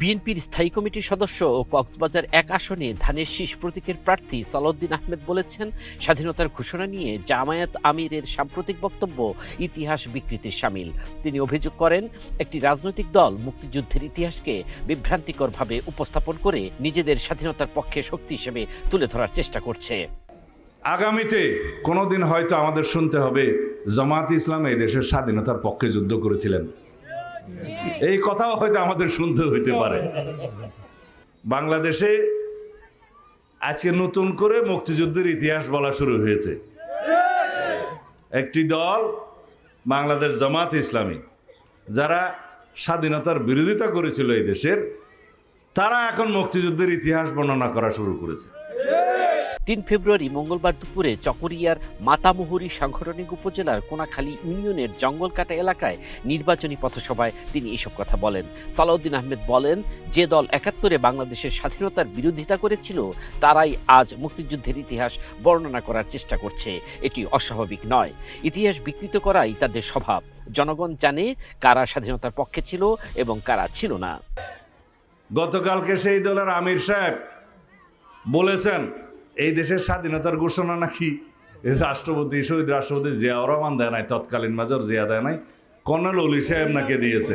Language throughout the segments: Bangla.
বিএনপির স্থায়ী কমিটির সদস্য ও কক্সবাজার এক আসনে ধানের শীষ প্রতীকের প্রার্থী সালাউদ্দিন আহমেদ বলেছেন, স্বাধীনতার ঘোষণা নিয়ে জামায়াত আমিরের সাম্প্রতিক বক্তব্য ইতিহাস বিকৃতির সামিল। তিনি অভিযোগ করেন, একটি রাজনৈতিক দল মুক্তিযুদ্ধের ইতিহাসকে বিভ্রান্তিকরভাবে উপস্থাপন করে নিজেদের স্বাধীনতার পক্ষে শক্তি হিসেবে তুলে ধরার চেষ্টা করছে। আগামীতে কোনোদিন হয়তো আমাদের শুনতে হবে জামাত ইসলাম এই দেশের স্বাধীনতার পক্ষে যুদ্ধ করেছিলেন। এই কথাও হয়তো আমাদের শুনতে হইতে পারে। বাংলাদেশে আজকে নতুন করে মুক্তিযুদ্ধের ইতিহাস বলা শুরু হয়েছে। একটি দল বাংলাদেশ জামাত ইসলামী যারা স্বাধীনতার বিরোধিতা করেছিল এই দেশের তারা এখন মুক্তিযুদ্ধের ইতিহাস বর্ণনা করা শুরু করেছে। তিন ফেব্রুয়ারি মঙ্গলবার দুপুরে চকরিয়ার মাতামুহুরী সাংগঠনিক উপজেলার কোনাখালী ইউনিয়নের জঙ্গলকাটা এলাকায় নির্বাচনী পথসভায় তিনি এসব কথা বলেন। সালাউদ্দিন আহমেদ বলেন, যে দল একাত্তরে বাংলাদেশের স্বাধীনতার বিরোধিতা করেছিল, তারাই আজ মুক্তিযুদ্ধের ইতিহাস বর্ণনা করার চেষ্টা করছে। এটি অস্বাভাবিক নয়। ইতিহাস বিকৃত করাই তাদের স্বভাব। জনগণ জানে কারা স্বাধীনতার পক্ষে ছিল এবং কারা ছিল না। গতকালকে সেই দলের আমির সাহেব বলেছেন এই দেশের স্বাধীনতার ঘোষণা নাকি রাষ্ট্রপতি, শহীদ রাষ্ট্রপতি জিয়াউর রহমান দেয় নাই, তৎকালীন মেজর জিয়া দেয় নাই, কর্নেল অলি সাহেব নাকি দিয়েছে।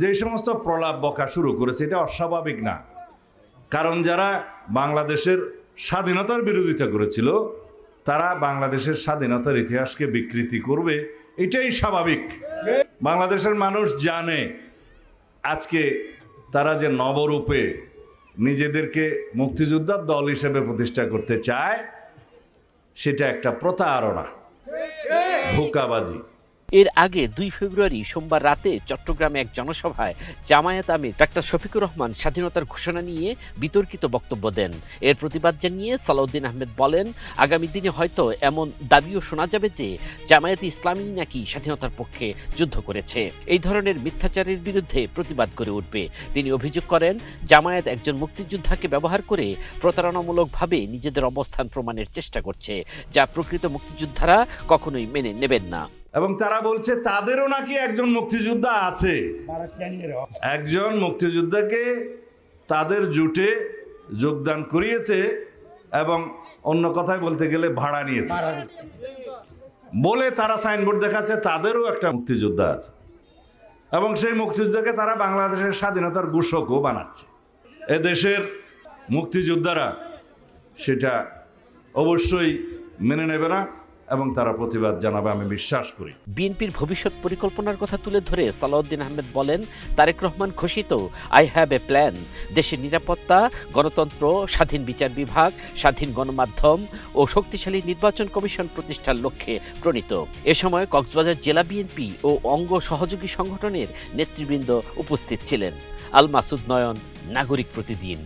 যে সমস্ত প্রলাপ বকা শুরু করেছে, এটা অস্বাভাবিক না। কারণ যারা বাংলাদেশের স্বাধীনতার বিরোধিতা করেছিল, তারা বাংলাদেশের স্বাধীনতার ইতিহাসকে বিকৃতি করবে, এটাই স্বাভাবিক। বাংলাদেশের মানুষ জানে, আজকে তারা যে নবরূপে নিজেদেরকে মুক্তিযোদ্ধার দল হিসেবে প্রতিষ্ঠা করতে চায় সেটা একটা প্রতারণা ধোকাবাজি। এর আগে দুই ফেব্রুয়ারি সোমবার রাতে চট্টগ্রামে এক জনসভায় জামায়াত আমির ডাক্তার শফিকুর রহমান স্বাধীনতার ঘোষণা নিয়ে বিতর্কিত বক্তব্য দেন। এর প্রতিবাদ জানিয়ে সালাউদ্দিন আহমেদ বলেন, আগামী দিনে হয়তো এমন দাবিও শোনা যাবে যে জামায়াত ইসলামী নাকি স্বাধীনতার পক্ষে যুদ্ধ করেছে। এই ধরনের মিথ্যাচারের বিরুদ্ধে প্রতিবাদ করে উঠবে। তিনি অভিযোগ করেন, জামায়াত একজন মুক্তিযোদ্ধাকে ব্যবহার করে প্রতারণামূলকভাবে নিজেদের অবস্থান প্রমাণের চেষ্টা করছে, যা প্রকৃত মুক্তিযোদ্ধারা কখনোই মেনে নেবেন না। এবং তারা বলছে তাদেরও নাকি একজন মুক্তিযোদ্ধা আছে। একজন মুক্তিযোদ্ধাকে তাদের জুটে যোগদান করিয়েছে এবং অন্য কথায় বলতে গেলে ভাড়া নিয়েছে। বলে তারা সাইনবোর্ড দেখাচ্ছে তাদেরও একটা মুক্তিযোদ্ধা আছে। এবং সেই মুক্তিযোদ্ধাকে তারা বাংলাদেশের স্বাধীনতার ঘোষকও বানাচ্ছে। এ দেশের মুক্তিযোদ্ধারা সেটা অবশ্যই মেনে নেবে না। এবং তারা প্রতিবাদ জানাবে, আমি বিশ্বাস করি। বিএনপির ভবিষ্যৎ পরিকল্পনার কথা তুলে ধরে সালাউদ্দিন আহমেদ বলেন, তারেক রহমান ঘোষিত আই হ্যাভ এ প্ল্যান দেশের নিরাপত্তা, গণতন্ত্র, স্বাধীন বিচার বিভাগ, স্বাধীন গণমাধ্যম ও শক্তিশালী নির্বাচন কমিশন প্রতিষ্ঠার লক্ষ্যে প্রণীত। এ সময় কক্সবাজার জেলা বিএনপি ও অঙ্গ সহযোগী সংগঠনের নেতৃবৃন্দ উপস্থিত ছিলেন। আল মাসুদ নয়ন, নাগরিক প্রতিদিন।